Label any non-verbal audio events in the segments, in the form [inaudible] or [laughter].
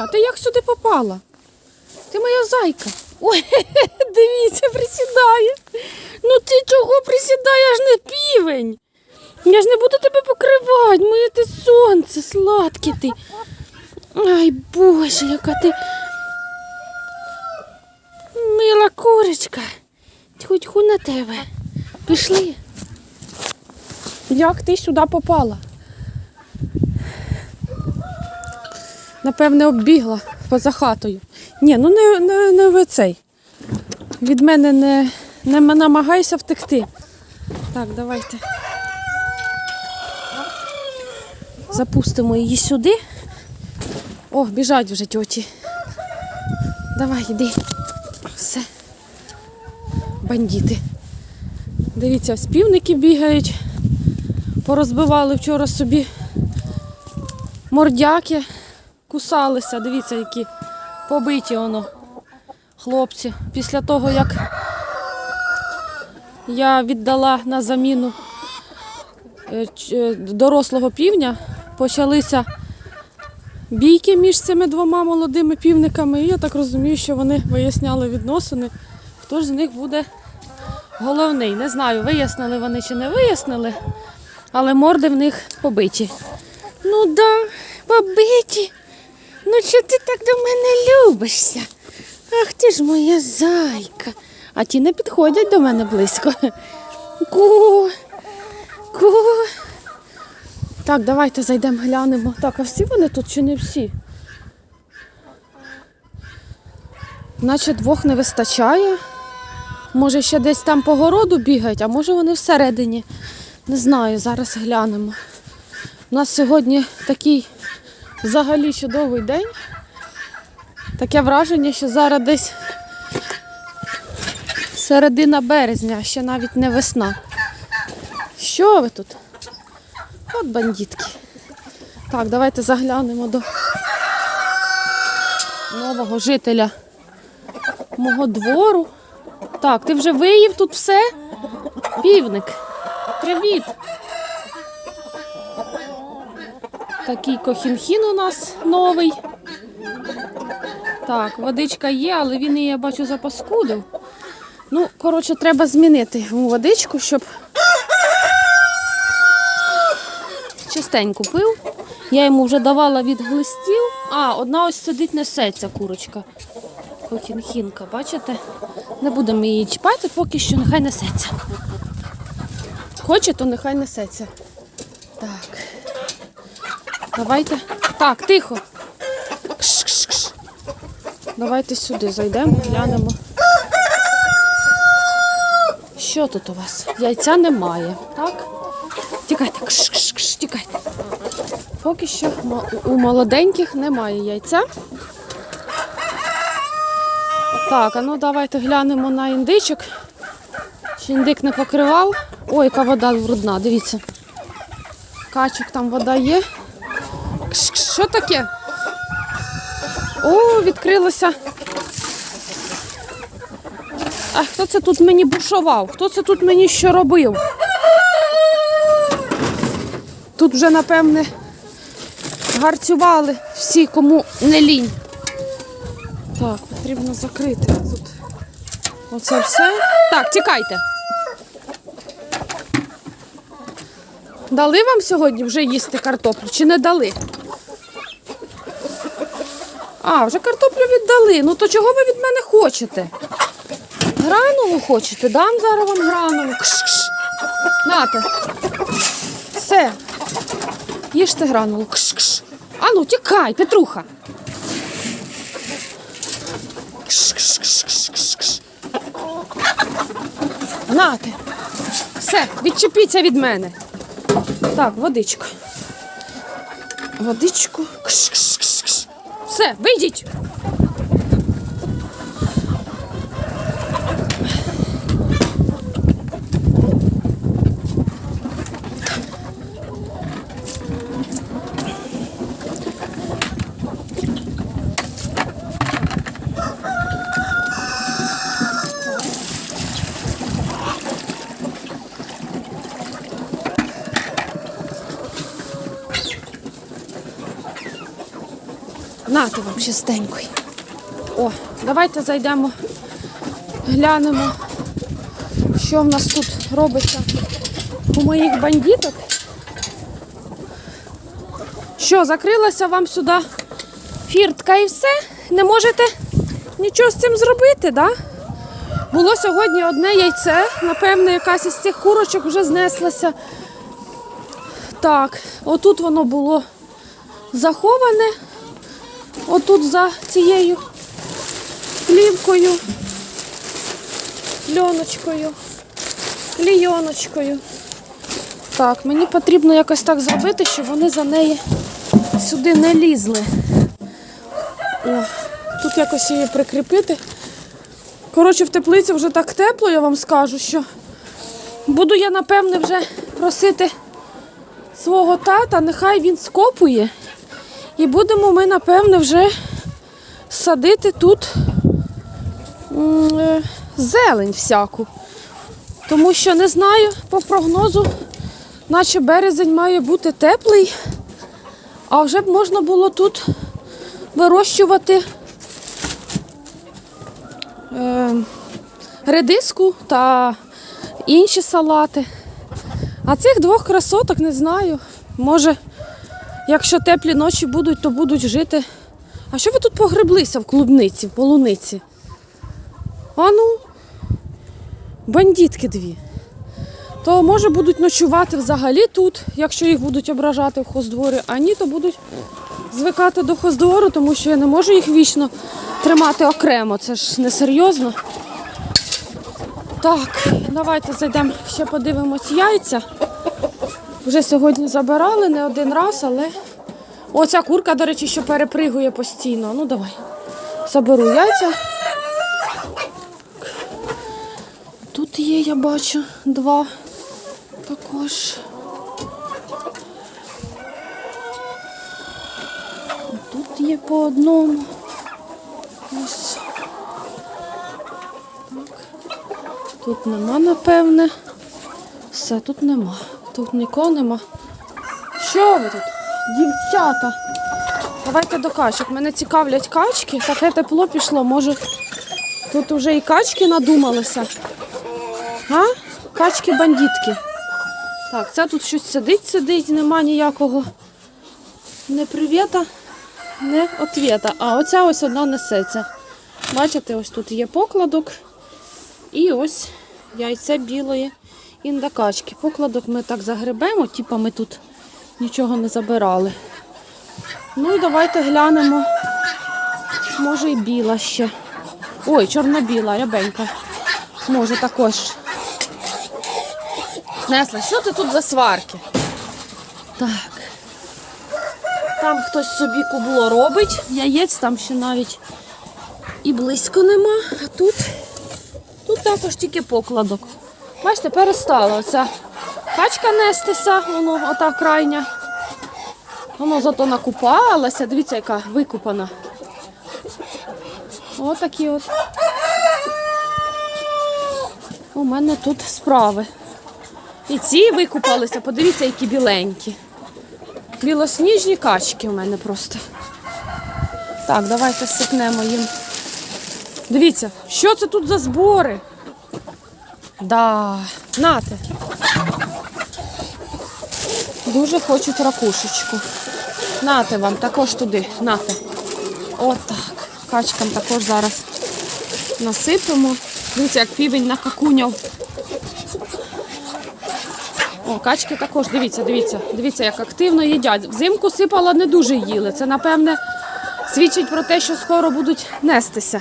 Тьотя, ти як сюди попала? Ти моя зайка. Ой, [laughs] дивіться, присідає. Ну ти чого присідає, аж не півень? Я ж не буду тебе покривати, моє ти сонце, сладке ти. Ай, Боже, яка ти мила курочка. Тьху-тьху на тебе. Пішли. Як ти сюди попала? Напевне, оббігла поза хатою. Ні, ну не, не, не ви цей. Від мене не, не намагайся втекти. Так, давайте. Запустимо її сюди. О, біжать вже тьоті. Давай, йди. Все. Бандити. Дивіться, ось півники бігають. Порозбивали вчора собі мордяки, кусалися. Дивіться, які побиті воно хлопці. Після того, як я віддала на заміну е, е, дорослого півня, почалися бійки між цими двома молодими півниками. І я так розумію, що вони виясняли відносини. Хто ж з них буде головний? Не знаю, вияснили вони чи не вияснили, але морди в них побиті. Ну да, побиті. Ну що ти так до мене любишся? Ах ти ж моя зайка. А ті не підходять до мене близько. Ку. Ку. Так, давайте зайдемо, глянемо. Так, а всі вони тут чи не всі? Наче двох не вистачає. Може, ще десь там по городу бігають, а може вони всередині. Не знаю, зараз глянемо. У нас сьогодні такий взагалі чудовий день. Таке враження, що зараз десь середина березня, ще навіть не весна. Що ви тут? От бандитки. Так, давайте заглянемо до нового жителя мого двору. Так, ти вже виїв тут все? Півник. Привіт. Такий кохінхін у нас новий. Так, водичка є, але він її, я бачу, запаскудив. Ну, коротше, треба змінити водичку, щоб частенько пив. Я йому вже давала від глистів. А, одна ось сидить несеться курочка. Кохінхінка, бачите? Не будемо її чіпати, поки що нехай несеться. Хоче, то нехай несеться. Так. Давайте. Так, тихо. Кш-кш-кш. Давайте сюди зайдемо, глянемо. Що тут у вас? Яйця немає, так? Тікайте, кш-кш-кш, тікайте. Поки що у молоденьких немає яйця. Так, а ну давайте глянемо на індичок. Чи індик не покривав? Ой, яка вода брудна, дивіться. Качок там вода є. Що таке? О, відкрилося. А хто це тут мені бушував? Хто це тут мені що робив? Тут вже, напевне, гарцювали всі, кому не лінь. Так, потрібно закрити тут. Оце все. Так, тікайте. Дали вам сьогодні вже їсти картоплю чи не дали? А, вже картоплю віддали. Ну то чого ви від мене хочете? Гранулу хочете? Дам зараз вам гранулу. Кш-кш. Нате. Все. Їжте гранулу. Кш-кш. А ну, тікай, Петруха. Кш-кш-кш-кш-кш-кш. Нате. Все, відчепіться від мене. Так, водичку. Водичку. Кш-кш-кш-кш. Все, вийдіть. Нате вам чистенький. О, давайте зайдемо, глянемо, що в нас тут робиться у моїх бандиток. Що, закрилася вам сюди фіртка і все? Не можете нічого з цим зробити, да? Було сьогодні одне яйце, напевно, якась із цих курочок вже знеслася. Так, отут воно було заховане, отут за цією плівкою, льоночкою, клійоночкою. Так, мені потрібно якось так зробити, щоб вони за неї сюди не лізли. О, тут якось її прикріпити. Коротше, в теплиці вже так тепло, я вам скажу, що буду я, напевне, вже просити свого тата, нехай він скопує. І будемо ми, напевне, вже садити тут е, зелень всяку. Тому що не знаю, по прогнозу, наче березень має бути теплий, а вже б можна було тут вирощувати е, редиску та інші салати. А цих двох красоток не знаю. Може, якщо теплі ночі будуть, то будуть жити. А що ви тут погреблися в клубниці, в полуниці? А ну, бандитки дві. То може будуть ночувати взагалі тут, якщо їх будуть ображати в хоздворі, а ні, то будуть звикати до хоздвору, тому що я не можу їх вічно тримати окремо. Це ж несерйозно. Так, давайте зайдемо ще подивимось яйця. Вже сьогодні забирали не один раз, але оця курка, до речі, що перепригує постійно. Ну давай. Заберу яйця. Тут є, я бачу, два також. Тут є по одному. Ось. Так. Тут нема, напевне. Все, тут нема. Тут нікого нема. Що ви тут? Дівчата. Давайте до качок. Мене цікавлять качки. Таке тепло пішло. Може, тут вже і качки надумалися. А? Качки бандитки. Так, це тут щось сидить, сидить, нема ніякого не привіта, не отвіта. А оця ось одна несеться. Бачите, ось тут є покладок. І ось яйце білої індакачки. Покладок ми так загребемо, типа ми тут нічого не забирали. Ну і давайте глянемо. Може і біла ще. Ой, чорно-біла, рябенька. Може також. Несла, що ти тут за сварки? Так. Там хтось собі кубло робить. Яєць там ще навіть і близько нема. А тут, тут також тільки покладок. Бачите, перестала оця качка нестися, воно ота крайня. Воно зато накупалася. Дивіться, яка викупана. Отакі от. У мене тут справи. І ці викупалися, подивіться, які біленькі. Білосніжні качки у мене просто. Так, давайте сипнемо їм. Дивіться, що це тут за збори? Да, нате. Дуже хочуть ракушечку. Нате вам також туди, нате. Отак. Качкам також зараз насипемо. Дивіться, як півень накакуняв. О, качки також, дивіться, дивіться, дивіться, як активно їдять. Взимку сипала не дуже їли. Це, напевне, свідчить про те, що скоро будуть нестися.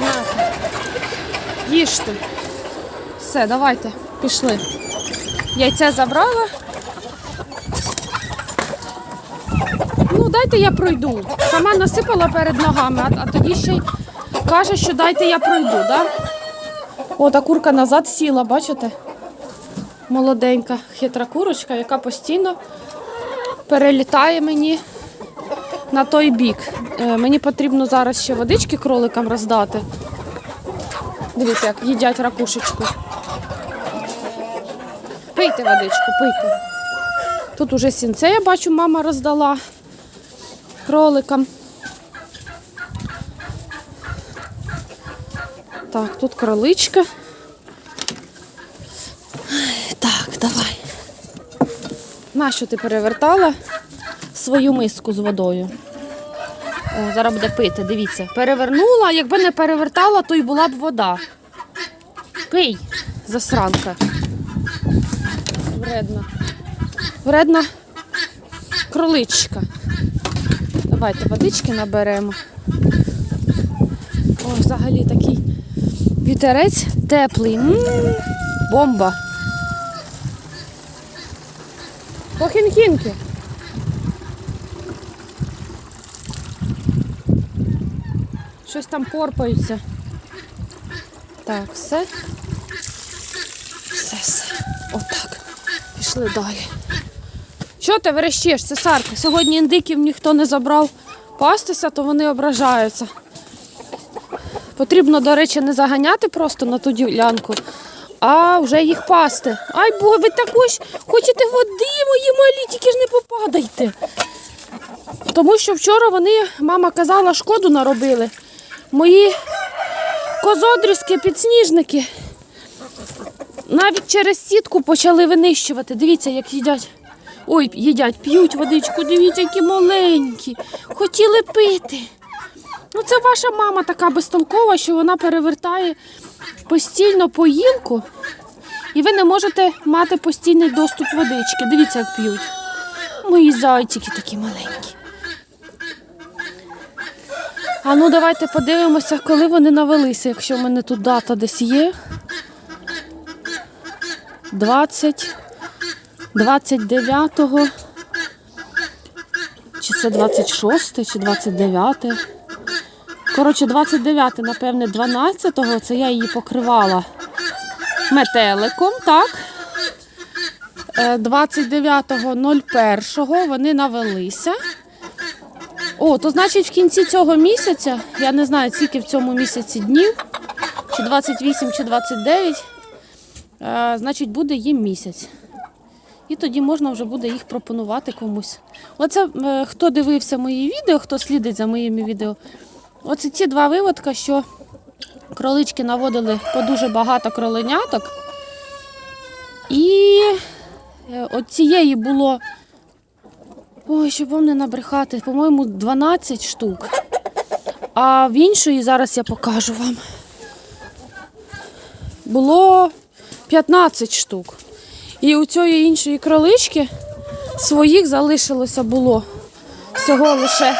На. Їжте. Все, давайте, пішли. Яйце забрала. Ну, дайте я пройду. Сама насипала перед ногами, а, а тоді ще й каже, що дайте я пройду, да? О, та курка назад сіла, бачите? Молоденька, хитра курочка, яка постійно перелітає мені на той бік. Е, мені потрібно зараз ще водички кроликам роздати. Дивіться, як їдять ракушечку. Пийте водичку, пийте. Тут уже сінце, я бачу, мама роздала кроликам. Так, тут кроличка. Так, давай. Нащо ти перевертала свою миску з водою? О, зараз буде пити, дивіться. Перевернула, якби не перевертала, то й була б вода. Пий, засранка. Вредна. Вредна кроличка. Давайте водички наберемо. О, взагалі такий вітерець теплий. м бомба. Похінхінки. Щось там порпаються. Так, все. Все, все. Отак. Пішли далі. Що ти верещиш, цесарка? Сьогодні індиків ніхто не забрав пастися, то вони ображаються. Потрібно, до речі, не заганяти просто на ту ділянку, а вже їх пасти. Ай, бо ви також хочете води, мої малі, тільки ж не попадайте. Тому що вчора вони, мама казала, шкоду наробили. Мої козодрізки, підсніжники навіть через сітку почали винищувати. Дивіться, як їдять. Ой, їдять, п'ють водичку, дивіться, які маленькі. Хотіли пити. Ну, це ваша мама така безтолкова, що вона перевертає постійно поїлку, і ви не можете мати постійний доступ водички. Дивіться, як п'ють. Мої зайчики такі маленькі. А ну давайте подивимося, коли вони навелися, якщо в мене тут дата десь є. 20, 29, чи це 26, чи 29. Коротше, 29, напевне, 12-го, це я її покривала метеликом, так? Е, 29.01 вони навелися. О, то значить в кінці цього місяця, я не знаю, скільки в цьому місяці днів, чи 28, чи 29, е, значить буде їм місяць. І тоді можна вже буде їх пропонувати комусь. Оце е, хто дивився мої відео, хто слідить за моїми відео. Оце ці два виводка, що кролички наводили по дуже багато кроленяток. І е, от цієї було, ой, щоб вам не набрехати, по-моєму, 12 штук. А в іншої, зараз я покажу вам, було 15 штук. І у цієї іншої кролички своїх залишилося було всього лише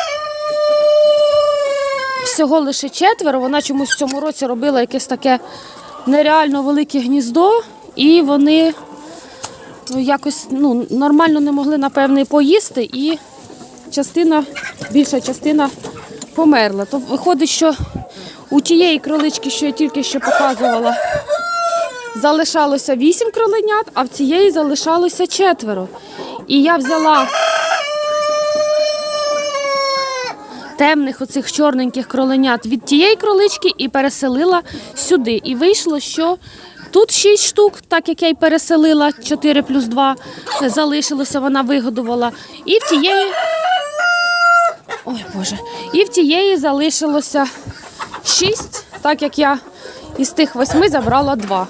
всього лише четверо. Вона чомусь в цьому році робила якесь таке нереально велике гніздо, і вони якось ну, нормально не могли, напевне, поїсти, і частина, більша частина померла. То виходить, що у тієї кролички, що я тільки що показувала, залишалося вісім кроленят, а в цієї залишалося четверо. І я взяла темних оцих чорненьких кроленят від тієї кролички і переселила сюди. І вийшло, що тут 6 штук, так як я й переселила, 4 плюс 2 залишилося, вона вигодувала. І в тієї. Ой Боже. І в тієї залишилося 6, так як я із тих восьми забрала 2.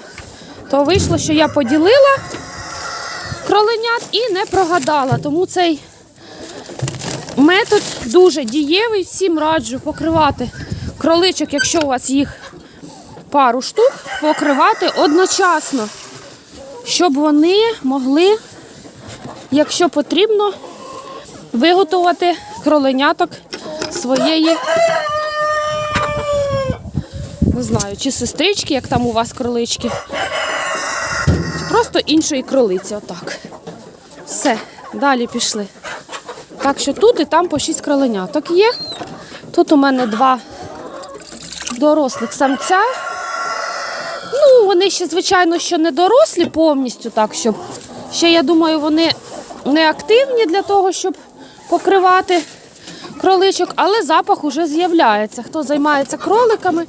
То вийшло, що я поділила кроленят і не прогадала. Тому цей Метод дуже дієвий, всім раджу покривати кроличок, якщо у вас їх пару штук, покривати одночасно, щоб вони могли, якщо потрібно, виготувати кроленяток своєї, не знаю, чи сестрички, як там у вас кролички, просто іншої кролиці. Отак. Все, далі пішли. Так що тут і там по 6 кроленяток є. Тут у мене два дорослих самця. Ну, вони ще, звичайно, що не дорослі повністю, так, щоб ще, я думаю, вони не активні для того, щоб покривати кроличок, але запах уже з'являється. Хто займається кроликами,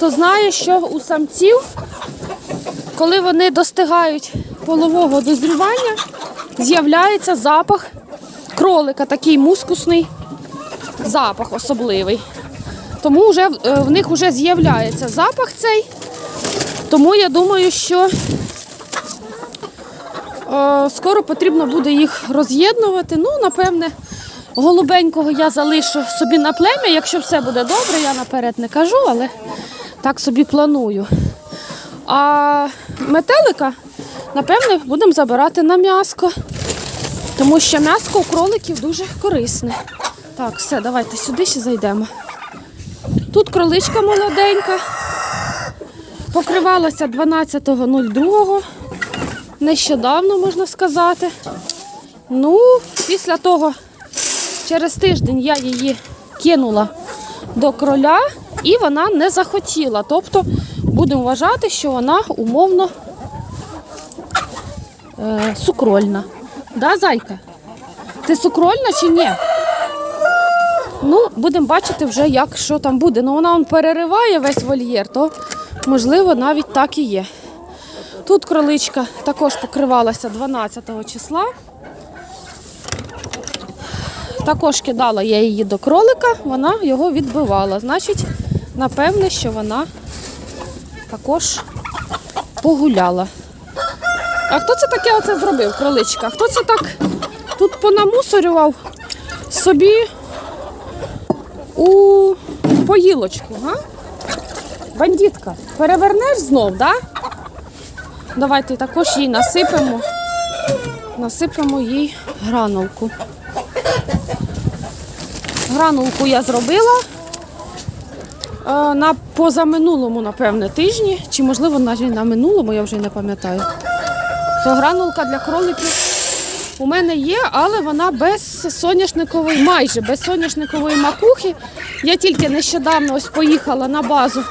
то знає, що у самців, коли вони достигають полового дозрівання з'являється запах кролика, такий мускусний запах особливий. Тому вже в- е, них вже з'являється запах цей. Тому я думаю, що е, скоро потрібно буде їх роз'єднувати. Ну, напевне, голубенького я залишу собі на плем'я. Якщо все буде добре, я наперед не кажу, але так собі планую. А метелика, напевне, будемо забирати на м'яско. Тому що м'яско у кроликів дуже корисне. Так, все, давайте сюди ще зайдемо. Тут кроличка молоденька. Покривалася 12.02. Нещодавно, можна сказати. Ну, після того, через тиждень я її кинула до кроля і вона не захотіла. Тобто будемо вважати, що вона умовно е, сукрольна. Да, зайка? Ти сукрольна чи ні? Ну, будемо бачити вже, як що там буде. Ну, вона он перериває весь вольєр, то можливо навіть так і є. Тут кроличка також покривалася 12 числа. Також кидала я її до кролика, вона його відбивала. Значить, напевне, що вона також погуляла. А хто це таке оце зробив, кроличка? Хто це так тут понамусорював собі у поїлочку, га? Бандитка, перевернеш знов, да? Давайте також їй насипемо. Насипемо їй гранулку. Гранулку я зробила е, на позаминулому, напевне, тижні, чи можливо навіть на минулому, я вже не пам'ятаю. То гранулка для кроликів у мене є, але вона без соняшникової, майже без соняшникової макухи. Я тільки нещодавно ось поїхала на базу,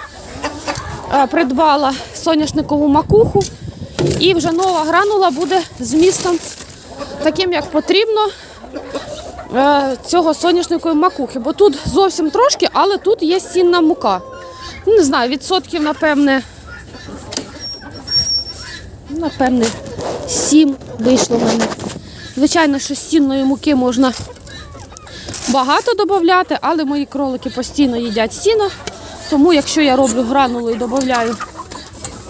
придбала соняшникову макуху. І вже нова гранула буде з містом таким, як потрібно, е, цього соняшникової макухи. Бо тут зовсім трошки, але тут є сінна мука. Ну, Не знаю, відсотків, напевне, напевне, сім вийшло в мене. Звичайно, що сінної муки можна багато додати, але мої кролики постійно їдять сіно. Тому якщо я роблю гранулу і додаю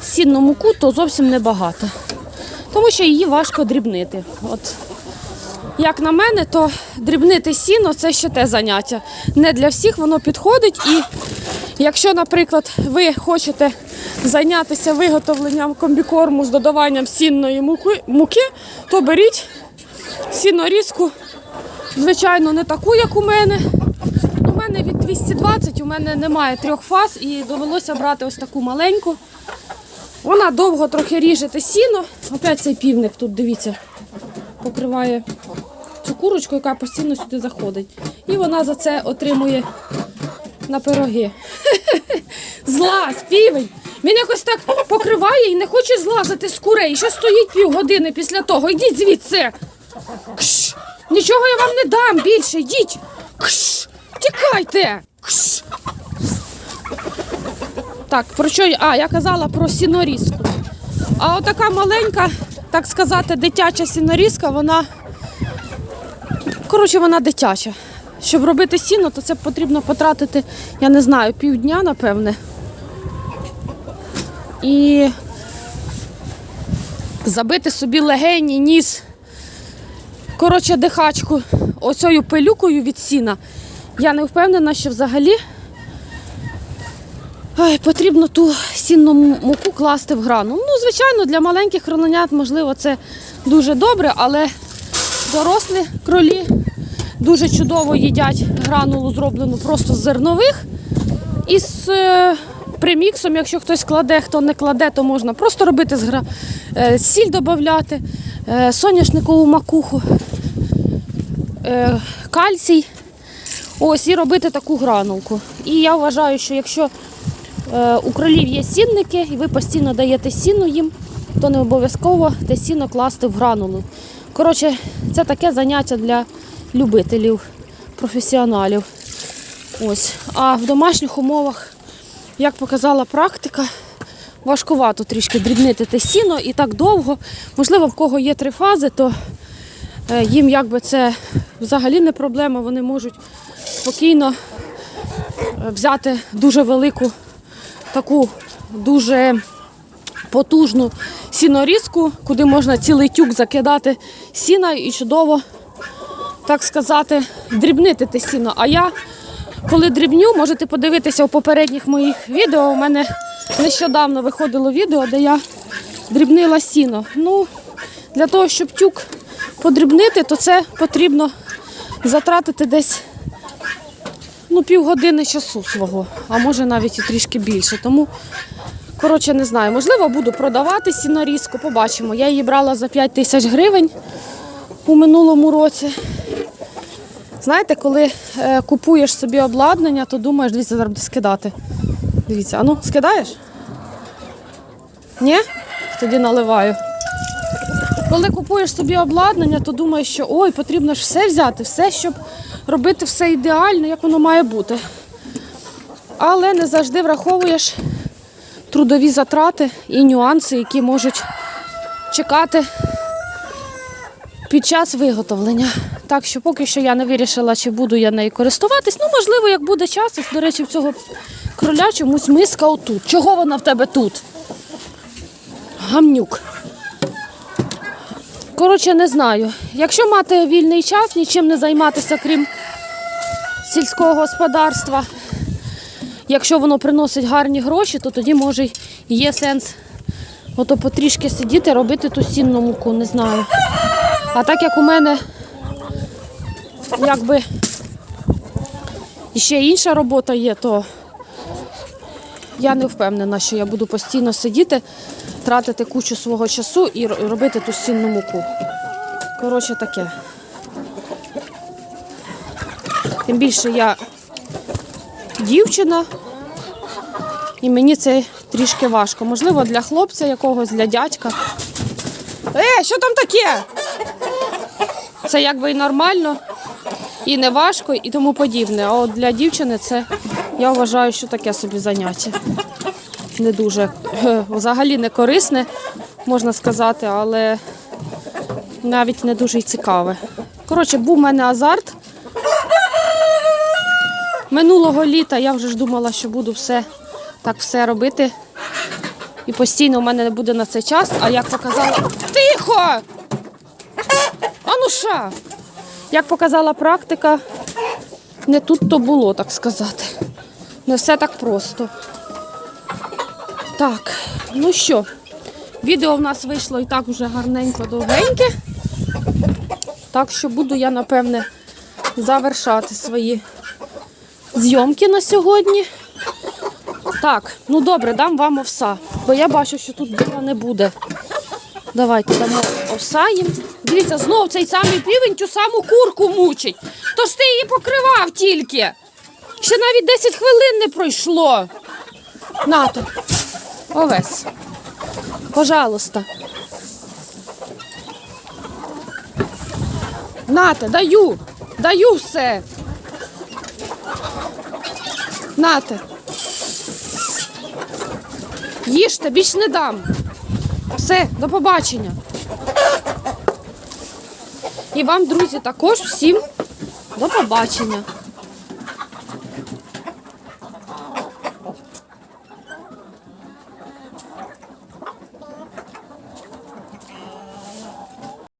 сінну муку, то зовсім небагато. Тому що її важко дрібнити. От як на мене, то дрібнити сіно це ще те заняття. Не для всіх воно підходить. І якщо, наприклад, ви хочете зайнятися виготовленням комбікорму з додаванням сінної муки, муки то беріть сінорізку, звичайно, не таку, як у мене. У мене від 220, у мене немає трьох фаз і довелося брати ось таку маленьку. Вона довго трохи ріже те сіно. Опять цей півник тут, дивіться, покриває цю курочку, яка постійно сюди заходить. І вона за це отримує на пироги. [laughs] Злазь, півень. Він якось так покриває і не хоче злазити з курей. Що стоїть півгодини після того. Йдіть звідси. Кш! Нічого я вам не дам більше. Йдіть. Кш! Тікайте. Так, про що я? А, я казала про сінорізку. А отака маленька, так сказати, дитяча сінорізка, вона. Коротше, вона дитяча. Щоб робити сіно, то це потрібно потратити, я не знаю, півдня, напевне. І забити собі легені, ніс. Коротше, дихачку оцею пилюкою від сіна. Я не впевнена, що взагалі Ай, потрібно ту сінну муку класти в грану. Ну, звичайно, для маленьких кроленят, можливо, це дуже добре, але дорослі кролі дуже чудово їдять гранулу, зроблену просто з зернових. І з е, приміксом, якщо хтось кладе, хто не кладе, то можна просто робити з гра... е, сіль додати, е, соняшникову макуху, кальцій. Ось і робити таку гранулку. І я вважаю, що якщо е, у кролів є сінники, і ви постійно даєте сіну їм, то не обов'язково те сіно класти в гранулу. Коротше, це таке заняття для любителів, професіоналів. Ось. А в домашніх умовах, як показала практика, важкувато трішки дрібнити те сіно і так довго. Можливо, в кого є три фази, то е, їм якби це взагалі не проблема. Вони можуть спокійно е, взяти дуже велику таку дуже потужну сінорізку, куди можна цілий тюк закидати сіна і чудово, так сказати, дрібнити те сіно. А я, коли дрібню, можете подивитися у попередніх моїх відео. У мене нещодавно виходило відео, де я дрібнила сіно. Ну, для того, щоб тюк подрібнити, то це потрібно затратити десь ну, півгодини часу свого, а може навіть і трішки більше. Тому, коротше, не знаю, можливо, буду продавати сінорізку, побачимо. Я її брала за 5 тисяч гривень у минулому році. Знаєте, коли е, купуєш собі обладнання, то думаєш, дивіться, зараз буде скидати. Дивіться, а ну, скидаєш? Ні? Тоді наливаю. Коли купуєш собі обладнання, то думаєш, що ой, потрібно ж все взяти, все, щоб робити все ідеально, як воно має бути. Але не завжди враховуєш трудові затрати і нюанси, які можуть чекати під час виготовлення. Так що поки що я не вирішила, чи буду я нею користуватись. Ну, можливо, як буде час, ось, до речі, в цього кроля чомусь миска отут. Чого вона в тебе тут? Гамнюк. Коротше, не знаю. Якщо мати вільний час, нічим не займатися, крім сільського господарства, якщо воно приносить гарні гроші, то тоді може й є сенс ото потрішки сидіти, робити ту сінну муку, не знаю. А так як у мене якби ще інша робота є, то я не впевнена, що я буду постійно сидіти, тратити кучу свого часу і робити ту сінну муку. Коротше, таке. Тим більше я дівчина, і мені це трішки важко. Можливо, для хлопця якогось, для дядька. Е, що там таке? Це якби і нормально, і не важко, і тому подібне. А от для дівчини це я вважаю, що таке собі заняття. Не дуже е, взагалі не корисне, можна сказати, але навіть не дуже й цікаве. Коротше, був у мене азарт. Минулого літа я вже ж думала, що буду все так все робити. І постійно у мене не буде на це час, а як показала. Тихо! А ну ша! Як показала практика, не тут то було, так сказати. Не все так просто. Так, ну що, відео в нас вийшло і так уже гарненько довгеньке. Так що буду я, напевне, завершати свої зйомки на сьогодні. Так, ну добре, дам вам овса, бо я бачу, що тут дива не буде. Давайте дамо овса їм. Дивіться, знов цей самий півень ту саму курку мучить. То ж ти її покривав тільки. Ще навіть 10 хвилин не пройшло. Нато, овес. Пожалуйста. Нате, даю, даю все. Нате. Їжте, більш не дам. Все, до побачення. І вам, друзі, також всім до побачення.